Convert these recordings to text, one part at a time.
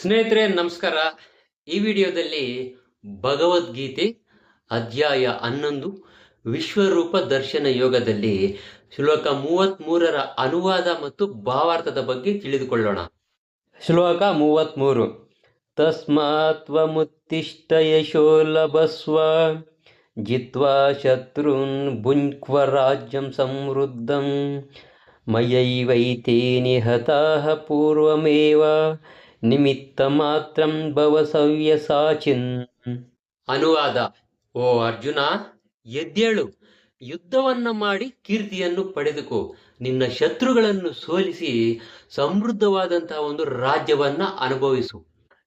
ಸ್ನೇಹಿತರೆ, ನಮಸ್ಕಾರ. ಈ ವಿಡಿಯೋದಲ್ಲಿ ಭಗವದ್ಗೀತೆ ಅಧ್ಯಾಯ ಹನ್ನೊಂದು, ವಿಶ್ವರೂಪ ದರ್ಶನ ಯೋಗದಲ್ಲಿ ಶ್ಲೋಕ ಮೂವತ್ತ್ ಮೂರರ ಅನುವಾದ ಮತ್ತು ಭಾವಾರ್ಥದ ಬಗ್ಗೆ ತಿಳಿದುಕೊಳ್ಳೋಣ. ಶ್ಲೋಕ ಮೂವತ್ತ್ಮೂರು ತಸ್ಮಾತ್ವಮುತ್ತಿಷ್ಟ ಯಶೋ ಲಭಸ್ವ, ಜಿತ್ವಾ ಶತ್ರುನ್ ಭುಂಕ್ವ ರಾಜ್ಯಂ ಸಮೃದ್ಧಂ ಮಯೈವೈತೆ ನಿಹತಃ ಪೂರ್ವಮೇವ ನಿಮಿತ್ತ ಮಾತ್ರಂ ಭವ ಸವ್ಯಸಾಚಿನ್ ಅನುವಾದ, ಓ ಅರ್ಜುನ, ಎದ್ದೇಳು. ಯುದ್ಧವನ್ನ ಮಾಡಿ ಕೀರ್ತಿಯನ್ನು ಪಡೆದುಕೋ. ನಿನ್ನ ಶತ್ರುಗಳನ್ನು ಸೋಲಿಸಿ ಸಮೃದ್ಧವಾದಂತಹ ಒಂದು ರಾಜ್ಯವನ್ನ ಅನುಭವಿಸು.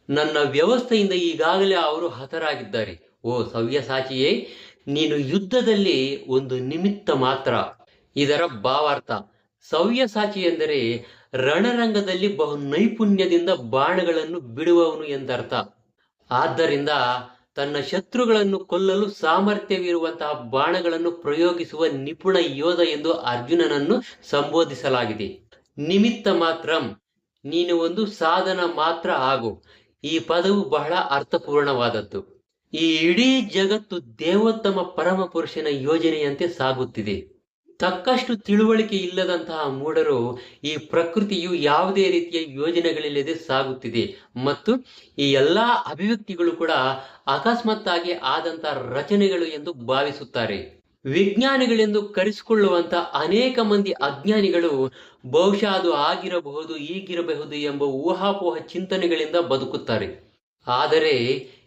ನನ್ನ ವ್ಯವಸ್ಥೆಯಿಂದ ಈಗಾಗಲೇ ಅವರು ಹತರಾಗಿದ್ದಾರೆ. ಓ ಸವ್ಯಸಾಚಿಯೇ ನೀನು ಯುದ್ಧದಲ್ಲಿ ಒಂದು ನಿಮಿತ್ತ ಮಾತ್ರ. ಇದರ ಭಾವಾರ್ಥ ಸವ್ಯಸಾಚಿ ಎಂದರೆ ರಣರಂಗದಲ್ಲಿ ಬಹು ನೈಪುಣ್ಯದಿಂದ ಬಾಣಗಳನ್ನು ಬಿಡುವವನು ಎಂದರ್ಥ. ಆದ್ದರಿಂದ ತನ್ನ ಶತ್ರುಗಳನ್ನು ಕೊಲ್ಲಲು ಸಾಮರ್ಥ್ಯವಿರುವಂತಹ ಬಾಣಗಳನ್ನು ಪ್ರಯೋಗಿಸುವ ನಿಪುಣ ಯೋಧ ಎಂದು ಅರ್ಜುನನನ್ನು ಸಂಬೋಧಿಸಲಾಗಿದೆ. ನಿಮಿತ್ತ ಮಾತ್ರಂ, ನೀನು ಒಂದು ಸಾಧನ ಮಾತ್ರ ಆಗು. ಈ ಪದವು ಬಹಳ ಅರ್ಥಪೂರ್ಣವಾದದ್ದು. ಈ ಇಡೀ ಜಗತ್ತು ದೇವೋತ್ತಮ ಪರಮ ಪುರುಷನ ಯೋಜನೆಯಂತೆ ಸಾಗುತ್ತಿದೆ. ತಕ್ಕಷ್ಟು ತಿಳುವಳಿಕೆ ಇಲ್ಲದಂತಹ ಮೂಢರು ಈ ಪ್ರಕೃತಿಯು ಯಾವುದೇ ರೀತಿಯ ಯೋಜನೆಗಳಿಲ್ಲದೆ ಸಾಗುತ್ತಿದೆ. ಮತ್ತು ಈ ಎಲ್ಲಾ ಅಭಿವ್ಯಕ್ತಿಗಳು ಕೂಡ ಅಕಸ್ಮಾತ್ತಾಗಿ ಆದಂತಹ ರಚನೆಗಳು ಎಂದು ಭಾವಿಸುತ್ತಾರೆ. ವಿಜ್ಞಾನಿಗಳೆಂದು ಕರೆಸಿಕೊಳ್ಳುವಂತ ಅನೇಕ ಮಂದಿ ಅಜ್ಞಾನಿಗಳು ಬಹುಶಃ ಅದು ಆಗಿರಬಹುದು, ಈಗಿರಬಹುದು ಎಂಬ ಊಹಾಪೋಹ ಚಿಂತನೆಗಳಿಂದ ಬದುಕುತ್ತಾರೆ. ಆದರೆ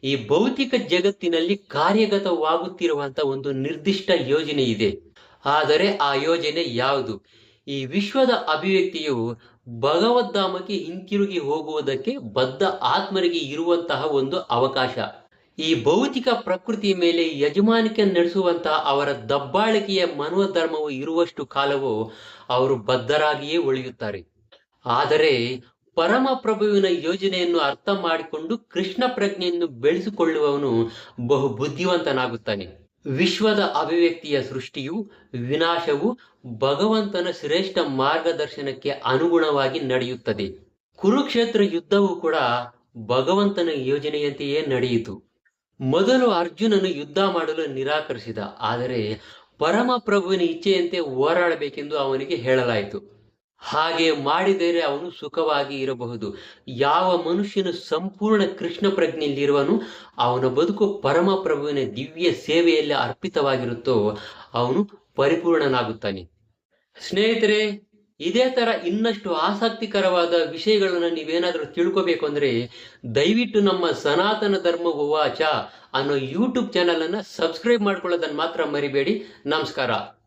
ಈ ಭೌತಿಕ ಜಗತ್ತಿನಲ್ಲಿ ಕಾರ್ಯಗತವಾಗುತ್ತಿರುವಂತ ಒಂದು ನಿರ್ದಿಷ್ಟ ಯೋಜನೆ ಇದೆ. ಆದರೆ ಆ ಯೋಜನೆ ಯಾವುದು? ಈ ವಿಶ್ವದ ಅಭಿವ್ಯಕ್ತಿಯು ಭಗವದ್ಧಾಮಕ್ಕೆ ಹಿಂತಿರುಗಿ ಹೋಗುವುದಕ್ಕೆ ಬದ್ಧ ಆತ್ಮರಿಗೆ ಇರುವಂತಹ ಒಂದು ಅವಕಾಶ. ಈ ಭೌತಿಕ ಪ್ರಕೃತಿ ಮೇಲೆ ಯಜಮಾನಿಕೆ ನಡೆಸುವಂತಹ ಅವರ ದಬ್ಬಾಳಿಕೆಯ ಮನೋಧರ್ಮವು ಇರುವಷ್ಟು ಕಾಲವು ಅವರು ಬದ್ಧರಾಗಿಯೇ ಉಳಿಯುತ್ತಾರೆ. ಆದರೆ ಪರಮ ಪ್ರಭುವಿನ ಯೋಜನೆಯನ್ನು ಅರ್ಥ ಮಾಡಿಕೊಂಡು ಕೃಷ್ಣ ಪ್ರಜ್ಞೆಯನ್ನು ಬೆಳೆಸಿಕೊಳ್ಳುವವನು ಬಹು ಬುದ್ಧಿವಂತನಾಗುತ್ತಾನೆ ವಿಶ್ವದ ಅಭಿವ್ಯಕ್ತಿಯ ಸೃಷ್ಟಿಯು ವಿನಾಶವು ಭಗವಂತನ ಶ್ರೇಷ್ಠ ಮಾರ್ಗದರ್ಶನಕ್ಕೆ ಅನುಗುಣವಾಗಿ ನಡೆಯುತ್ತದೆ. ಕುರುಕ್ಷೇತ್ರ ಯುದ್ಧವು ಕೂಡ ಭಗವಂತನ ಯೋಜನೆಯಂತೆಯೇ ನಡೆಯಿತು. ಮೊದಲು ಅರ್ಜುನನು ಯುದ್ಧ ಮಾಡಲು ನಿರಾಕರಿಸಿದ, ಆದರೆ ಪರಮಪ್ರಭುವಿನ ಇಚ್ಛೆಯಂತೆ ಹೋರಾಡಬೇಕೆಂದು ಅವನಿಗೆ ಹೇಳಲಾಯಿತು. ಹಾಗೆ ಮಾಡಿದರೆ ಅವನು ಸುಖವಾಗಿ ಇರಬಹುದು. ಯಾವ ಮನುಷ್ಯನ ಸಂಪೂರ್ಣ ಕೃಷ್ಣ ಪ್ರಜ್ಞೆಯಲ್ಲಿರುವನು, ಅವನ ಬದುಕು ಪರಮಪ್ರಭುವಿನ ದಿವ್ಯ ಸೇವೆಯಲ್ಲಿ ಅರ್ಪಿತವಾಗಿರುತ್ತೋ, ಅವನು ಪರಿಪೂರ್ಣನಾಗುತ್ತಾನೆ. ಸ್ನೇಹಿತರೆ, ಇದೇ ತರ ಇನ್ನಷ್ಟು ಆಸಕ್ತಿಕರವಾದ ವಿಷಯಗಳನ್ನು ನೀವೇನಾದರೂ ತಿಳ್ಕೋಬೇಕು ಅಂದ್ರೆ, ದಯವಿಟ್ಟು ನಮ್ಮ ಸನಾತನ ಧರ್ಮ ಉವಾಚ ಅನ್ನೋ ಯೂಟ್ಯೂಬ್ ಚಾನಲ್ ಅನ್ನ ಸಬ್ಸ್ಕ್ರೈಬ್ ಮಾಡ್ಕೊಳ್ಳೋದನ್ನ ಮಾತ್ರ ಮರಿಬೇಡಿ. ನಮಸ್ಕಾರ.